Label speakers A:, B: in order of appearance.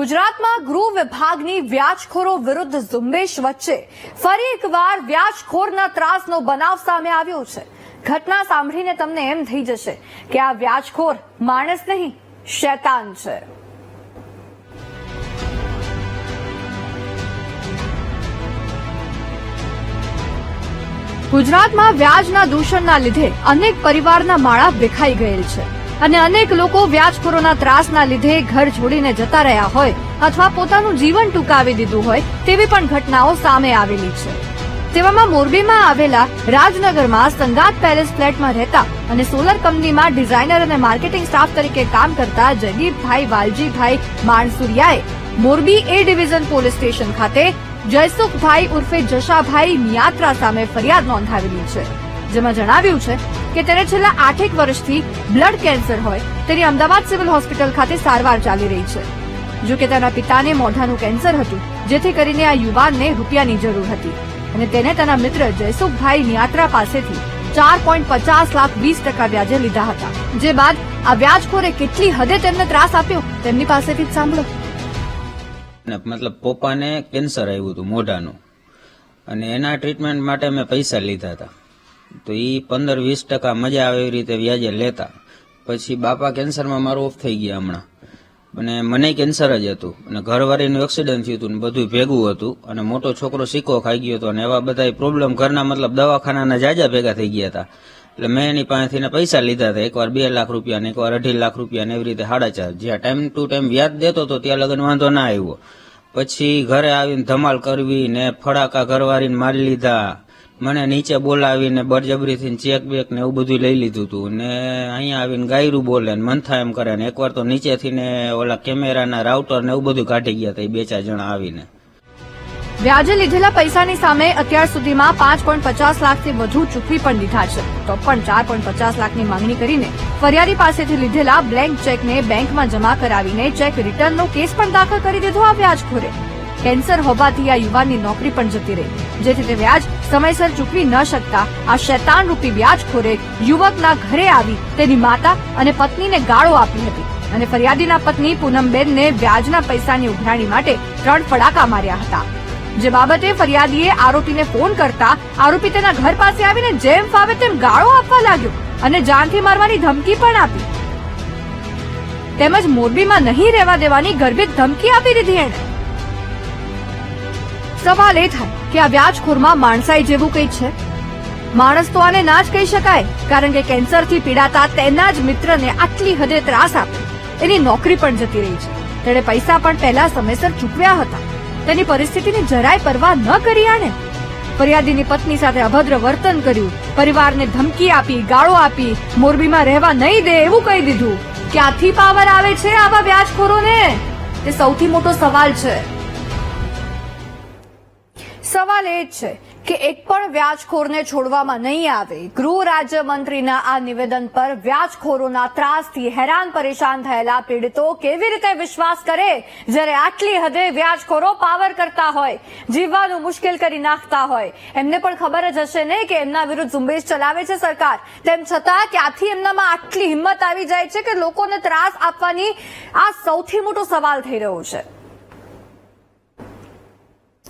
A: ગુજરાતમાં ગૃહ વિભાગની વ્યાજખોરો વિરુદ્ધ ઝુંબેશ વચ્ચે ફરી એકવાર વ્યાજખોરના ત્રાસનો બનાવ સામે આવ્યો છે. ઘટના સાંભળીને તમને એમ થઈ જશે કે આ વ્યાજખોર માણસ નહીં, શૈતાન છે. ગુજરાતમાં વ્યાજના દૂષણના લીધે અનેક પરિવારના માળા વિખાઈ ગયેલ છે. અને અનેક લોકો વ્યાજખોરોના ત્રાસના લીધે ઘર છોડીને જતા રહ્યા હોય અથવા પોતાનું જીવન ટૂંકાવી દીધું હોય તેવી પણ ઘટનાઓ સામે આવેલી છે. તેવામાં મોરબીમાં આવેલા રાજનગરમાં સંગાત પેલેસ ફ્લેટમાં રહેતા અને સોલર કંપનીમાં ડિઝાઇનર અને માર્કેટિંગ સ્ટાફ તરીકે કામ કરતા Jaydeepbhai Valjibhai માણસુરિયાએ Morbi A division police station ખાતે જયસુખભાઈ ઉર્ફે જશાભાઈ મિયાત્રા સામે ફરિયાદ નોંધાવેલી છે. જેમાં જણાવ્યું છે કે તેને છેલ્લા આઠેક વર્ષથી બ્લડ કેન્સર હોય તેની અમદાવાદ સિવિલ હોસ્પિટલ ખાતે સારવાર ચાલી રહી છે. જો કે તેના પિતાને મોઢાનું કેન્સર હતું, જેથી કરીને આ યુવાનને રૂપિયાની જરૂર હતી. અને તેને તેના મિત્ર જયસુખભાઈ નિયાત્રા પાસેથી ચાર પોઈન્ટ પચાસ લાખ વીસ ટકા વ્યાજે લીધા હતા. જે બાદ આ વ્યાજખોરે કેટલી હદે તેમને ત્રાસ આપ્યો, તેમની પાસેથી જ સાંભળો.
B: મતલબ પપ્પાને કેન્સર આવ્યું હતું મોઢાનું. અને એના ટ્રીટમેન્ટ માટે મેં પૈસા લીધા હતા. તો એ પંદર વીસ ટકા મજા આવે એવી રીતે વ્યાજે લેતા. પછી બાપા કેન્સરમાં મારું ઓફ થઈ ગયા હમણાં. અને મને કેન્સર જ હતું. અને ઘરવાળીનું એક્સિડન્ટ થયું હતું ને બધું ભેગું હતું. અને મોટો છોકરો સિક્કો ખાઈ ગયો હતો. અને એવા બધા પ્રોબ્લેમ ઘરના મતલબ દવાખાનાના જાજા ભેગા થઈ ગયા હતા. એટલે મેં એની પાસેથી પૈસા લીધા હતા. એકવાર બે લાખ રૂપિયા ને એકવાર અઢી લાખ રૂપિયા ને એવી રીતે સાડા ચાર. જ્યાં ટાઈમ ટુ ટાઈમ વ્યાજ દેતો હતો ત્યાં લગન વાંધો ના આવ્યો. પછી ઘરે આવીને ધમાલ કરવી ને ફડાકા ઘરવાળીને મારી લીધા. મને નીચે બોલાવીને બળજબરીથી ચેક બેક ને એવું બધું લઈ લીધું હતું ને અહીંયા આવીને ગાયરું બોલે ને મનથા એમ કરે ને એકવાર તો નીચેથી ને ઓલા કેમેરાના રાઉટર ને એવું બધું કાઢી ગયા હતા બે ચાર જણા આવીને.
A: વ્યાજે લીધેલા પૈસાની સામે અત્યાર સુધીમાં પાંચ પોઈન્ટ પચાસ લાખથી વધુ ચૂકવી પણ દીધા છે. તો પણ ચાર પોઈન્ટ પચાસ લાખની માંગણી કરીને ફરિયાદી પાસેથી લીધેલા બ્લેન્ક ચેકને બેંકમાં જમા કરાવીને ચેક રિટર્નનો કેસ પણ દાખલ કરી દીધો આ વ્યાજખોરે. કેન્સર હોવાથી આ યુવાનની નોકરી પણ જતી રહી. જેથી તે વ્યાજ સમયસર ચૂકવી ન શકતા આ શૈતાન રૂપી વ્યાજખોરે યુવકના ઘરે આવી તેની માતા અને પત્નીને ગાળો આપી હતી અને ફરિયાદીના પત્ની પૂનમબેનને વ્યાજના પૈસાની ઉઘરાણી માટે ત્રણ ફડાકા માર્યા હતા. જે બાબતે ફરિયાદીએ આરોપીને ફોન કરતા આરોપી તેના ઘર પાસે આવીને જેમ ફાવે તેમ ગાળો આપવા લાગ્યો અને જાનથી મારવાની ધમકી પણ આપી. તેમજ મોરબીમાં નહીં રહેવા દેવાની ગર્ભિત ધમકી આપી દીધી એણે. સવાલ એ થાય કે આ વ્યાજખોરમાં માણસાઈ જેવું કંઈ છે? માણસ તો આને ના જ કહી શકાય, કારણ કે કેન્સરથી પીડાતા તેના જ મિત્રને આટલી હદે ત્રાસ આપે. એની નોકરી પણ જતી રહી છે. તેણે પૈસા પણ પહેલા સમયસર ચૂકવ્યા હતા. તેની પરિસ્થિતિની જરાય પરવા ન કરી આને. ફરિયાદીની પત્ની સાથે અભદ્ર વર્તન કર્યું, પરિવારને ધમકી આપી, ગાળો આપી, મોરબીમાં રહેવા નહીં દે એવું કહી દીધું. ક્યાંથી પાવર આવે છે આવા વ્યાજખોરોને? તે સૌથી મોટો સવાલ છે. સવાલ એ જ છે કે એક પણ વ્યાજખોરને છોડવામાં નહીં આવે. ગૃહ રાજ્યમંત્રીના આ નિવેદન પર વ્યાજખોરોના ત્રાસથી હેરાન પરેશાન થયેલા પીડિતો કેવી રીતે વિશ્વાસ કરે? જ્યારે આટલી હદે વ્યાજખોરો પાવર કરતા હોય, જીવવાનું મુશ્કેલ કરી નાખતા હોય. એમને પણ ખબર જ હશે ને કે એમના વિરુદ્ધ ઝુંબેશ ચલાવે છે સરકાર. તેમ છતાં ક્યાંથી એમનામાં આટલી હિંમત આવી જાય છે કે લોકોને ત્રાસ આપવાની આ સૌથી મોટો સવાલ થઈ રહ્યો છે?